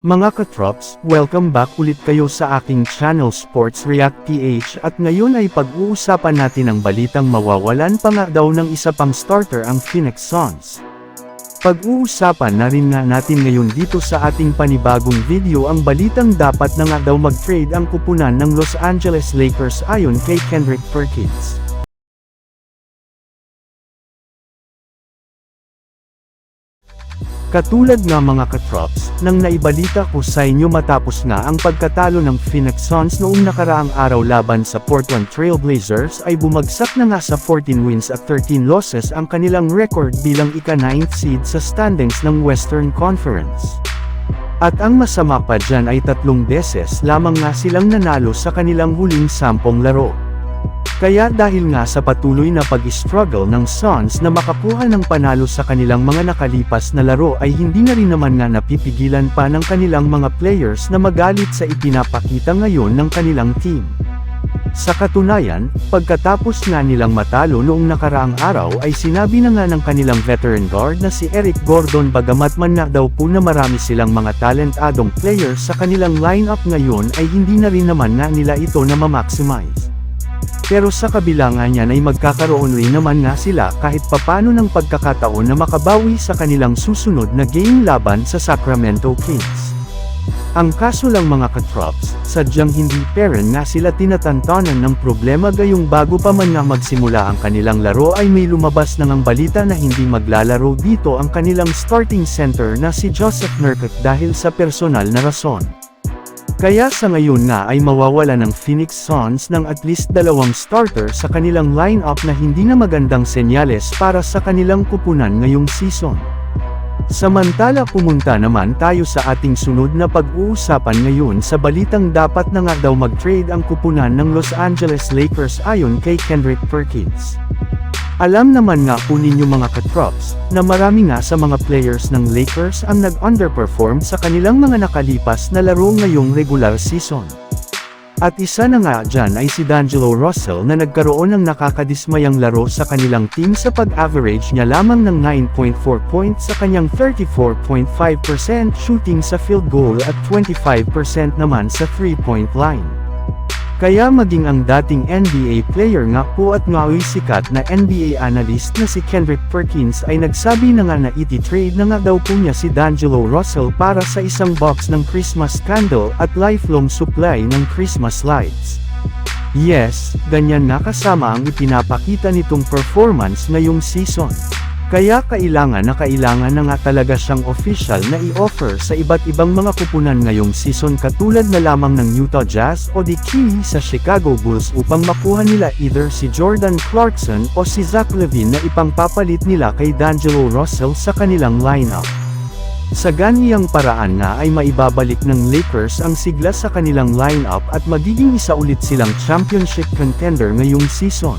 Mga katrops, welcome back ulit kayo sa aking channel Sports React PH at ngayon ay pag-uusapan natin ang balitang mawawalan pa nga daw ng isa pang starter ang Phoenix Suns. Pag-uusapan na rin nga natin ngayon dito sa ating panibagong video ang balitang dapat na nga daw mag-trade ang kupunan ng Los Angeles Lakers ayon kay Kendrick Perkins. Katulad nga mga katrops, nang naibalita ko sa inyo matapos nga ang pagkatalo ng Phoenix Suns noong nakaraang araw laban sa Portland Trail Blazers ay bumagsak na nga sa 14 wins at 13 losses ang kanilang record bilang ika-9th seed sa standings ng Western Conference. At ang masama pa dyan ay tatlong beses lamang nga silang nanalo sa kanilang huling sampung laro. Kaya dahil nga sa patuloy na pag-struggle ng Suns na makakuha ng panalo sa kanilang mga nakalipas na laro ay hindi na rin naman nga napipigilan pa ng kanilang mga players na magalit sa ipinapakita ngayon ng kanilang team. Sa katunayan, pagkatapos nga nilang matalo noong nakaraang araw ay sinabi na nga ng kanilang veteran guard na si Eric Gordon bagamat man na daw po na marami silang mga talentadong players sa kanilang lineup ngayon ay hindi na rin naman nga nila ito na ma-maximize. Pero sa kabila nga niyan ay magkakaroon rin naman nga sila kahit papano ng pagkakataon na makabawi sa kanilang susunod na game laban sa Sacramento Kings. Ang kaso lang mga katrops, sadyang hindi peren nga sila tinatantanan ng problema gayong bago pa man nga magsimula ang kanilang laro ay may lumabas na ng balita na hindi maglalaro dito ang kanilang starting center na si Joseph Nurkic dahil sa personal na rason. Kaya sa ngayon nga ay mawawala ng Phoenix Suns ng at least dalawang starter sa kanilang lineup na hindi na magandang senyales para sa kanilang kupunan ngayong season. Samantala pumunta naman tayo sa ating sunod na pag-uusapan ngayon sa balitang dapat na nga daw mag-trade ang kupunan ng Los Angeles Lakers ayon kay Kendrick Perkins. Alam naman nga po ninyo mga katrops, na marami nga sa mga players ng Lakers ang nag-underperform sa kanilang mga nakalipas na laro ngayong regular season. At isa na nga dyan ay si D'Angelo Russell na nagkaroon ng nakakadismayang laro sa kanilang team sa pag-average niya lamang ng 9.4 points sa kanyang 34.5% shooting sa field goal at 25% naman sa 3-point line. Kaya maging ang dating NBA player nga po at ngawi sikat na NBA analyst na si Kendrick Perkins ay nagsabi na nga na iti-trade na nga daw po niya si D'Angelo Russell para sa isang box ng Christmas candle at lifelong supply ng Christmas lights. Yes, ganyan na kasama ang ipinapakita nitong performance ngayong season. Kaya kailangan na kailangan na nga talaga siyang official na i-offer sa iba't ibang mga kupunan ngayong season katulad na lamang ng Utah Jazz o di Key sa Chicago Bulls upang makuha nila either si Jordan Clarkson o si Zach Levine na ipangpapalit nila kay D'Angelo Russell sa kanilang lineup. Sa ganiyang paraan na ay maibabalik ng Lakers ang sigla sa kanilang lineup at magiging isa ulit silang championship contender ngayong season.